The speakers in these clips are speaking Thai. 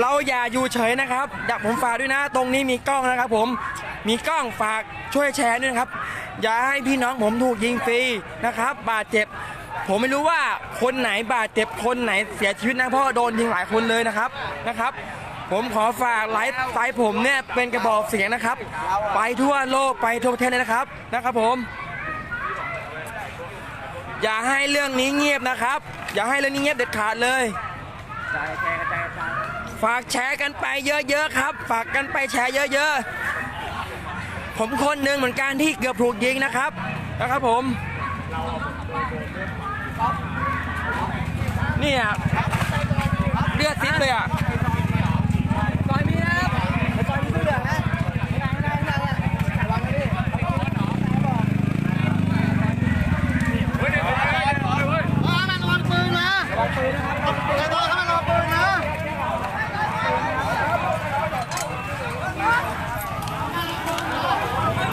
เราอย่าอยู่เฉยนะครับอยากผมฝากด้วยนะ ตรงนี้มีกล้องนะครับ ผมมีกล้องฝากช่วยแชร์ด้วยนะครับ อย่าให้พี่น้องผมถูกยิงฟรีนะครับ บาดเจ็บ ผมไม่รู้ว่าคนไหนบาดเจ็บคนไหนเสียชีวิตนะเพราะว่าโดนยิงหลายคนเลยนะครับนะครับ ผมขอฝากไลฟ์ไลฟ์ผมเนี่ยเป็นกระบอกเสียงนะครับ ไปทั่วโลกไปทั่วประเทศเลยนะครับนะครับ ผม อย่าให้เรื่องนี้เงียบนะครับ อย่าให้เรื่องนี้เงียบเด็ดขาดเลย ฝากแชร์กันไปเยอะๆครับ ฝากกันไปแชร์เยอะๆ ผมคนหนึ่งเหมือนกันที่เกือบถูกยิงนะครับนะครับผม เนี่ยเลือดซิดเลยอะ ซอยมีนะครับซอยมีเสื้อเหลืองนะไม่ได้ไม่ได้ไม่ได้เนี่ยระวังไว้ดิเอามันระวังปืนนะระวังปืนนะครับอย่าโดนเขามันระวังปืนนะ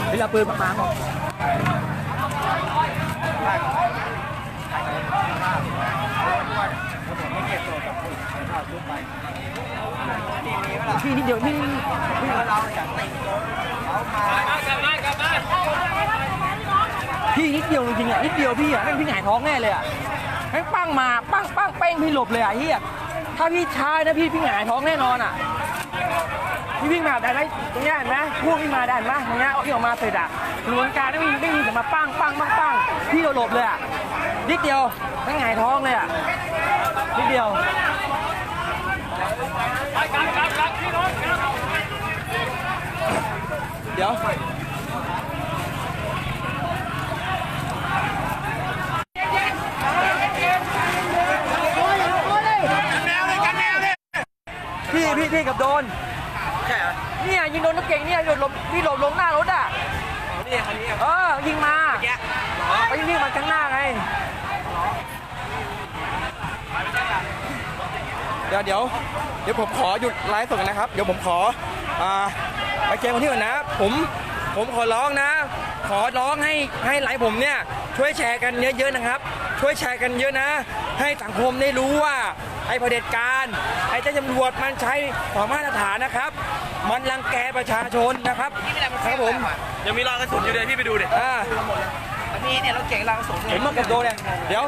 เวลา ปืนมาพี่นิดเดียวนี่พี่เราจากติงพี่นิดเดียวจริงๆอะนิดเดียวพี่อะแม่งพี่หงายท้องแน่เลยอะแม่งปั้งมาปั้งปั้งเป้งพี่หลบเลยอะเฮียถ้าพี่ช้านะพี่พี่หงายท้องแน่นอนอะ พี่วิ่งมาได้ไหมตรงนี้เห็นไหมพวกวิ่งมาได้เห็นไหมตรงนี้ยที่ออกมาเสร็จอะล้วนการไม่มีไม่มีแต่มาปั้งปั้งปั้งปั้งพี่เราหลบเลยอะนิดเดียวแม่งหงายท้องเลยอะนิดเดียวเดี๋ยวพี่พี่พี่กับโดน ใช่เหรอเนี่ยยิงโดนรถเก่งเนี่ยโดนลมพี่หลบลงหน้ารถอะนี่คันนี้เออยิงมาแกไปยิงมาข้างหน้าไงเดี๋ยวเดี๋ยวเดี๋ยวผมขอหยุดไลฟ์สดกันนะครับ เดี๋ยวผมขออ่าไปเกมคนที่ก่อนนะ ผมผมขอร้องนะ ขอร้องให้ให้ไลฟ์ผมเนี่ยช่วยแชร์กันเยอะๆนะครับ ช่วยแชร์กันเยอะนะ ให้สังคมได้รู้ว่าไอ้เผด็จการไอ้เจ้าตำรวจมันใช้ของมาตรฐานนะครับ มันรังแกประชาชนนะครับครับผมยังมีรอยกระสุนอยู่เลยพี่ไปดูดิอ่ามีเนี่ยรถเก๋งรอยกระสุนผมมากับโดเนี่ยเดี๋ยว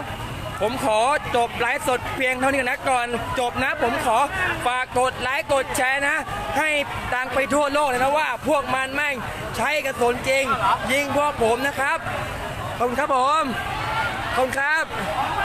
ผมขอจบไลฟ์สดเพียงเท่านี้ก่อนนะก่อนจบนะ ผมขอฝากกดไลค์กดแชร์นะ ให้ตังไปทั่วโลกเลยนะว่า พวกมันแม่งใช้กระสุนจริง ยิงพวกผมนะครับ ขอบคุณครับผม ขอบคุณครับ